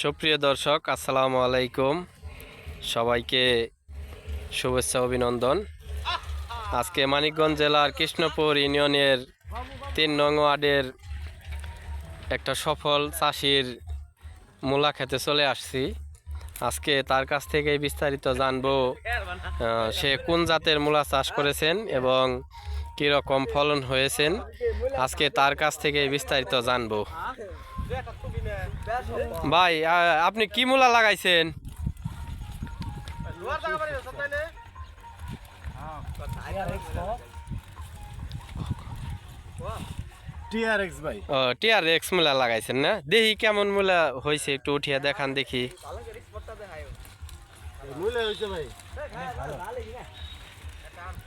সুপ্রিয় দর্শক, আসসালামু আলাইকুম। সবাইকে শুভেচ্ছা, অভিনন্দন। আজকে মানিকগঞ্জ জেলার কৃষ্ণপুর ইউনিয়নের তিন নং ওয়ার্ডের একটা সফল চাষির মূলা খেতে চলে আসছি। আজকে তার কাছ থেকে বিস্তারিত জানব সে কোন জাতের মূলা চাষ করেছেন এবং কীরকম ফলন হয়েছেন। আজকে তার কাছ থেকে বিস্তারিত জানব। ভাই আপনি কি মূলা লাগাইছেন? টিআরএক্স ভাই। ও টিআর এক্স মূলা লাগাইছেন না? দেখি কেমন মূলা হয়েছে একটু উঠিয়া দেখান দেখি।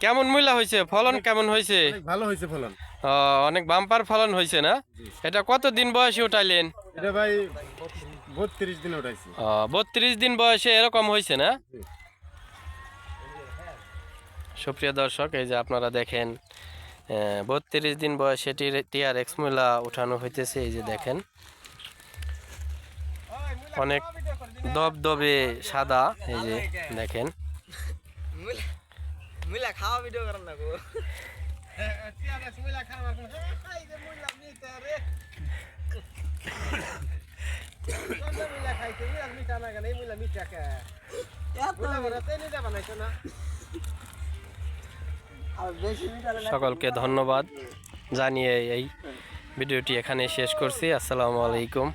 কেমন মূলা হয়েছে ফলন কেমন হয়েছে ভালো হয়েছে ফলন। অনেক বাম্পার ফলন হয়েছে না? এটা কত দিন বয়সে উঠাইলেন? এটা ভাই বত্রিশ দিন উঠাইছি। বত্রিশ দিন বয়সে এরকম হয়েছে না? সুপ্রিয় দর্শক এই যে আপনারা দেখেন বত্রিশ দিন বয়সে টিআর এক্স মূলা উঠানো হইতেছে এই যে দেখেন। অনেক দব দবে সাদা এই যে দেখেন। খাওয়া ভিডিও করেন না গো সকলকে ধন্যবাদ জানিয়ে এই ভিডিওটি এখানে শেষ করছি। আসসালামু আলাইকুম।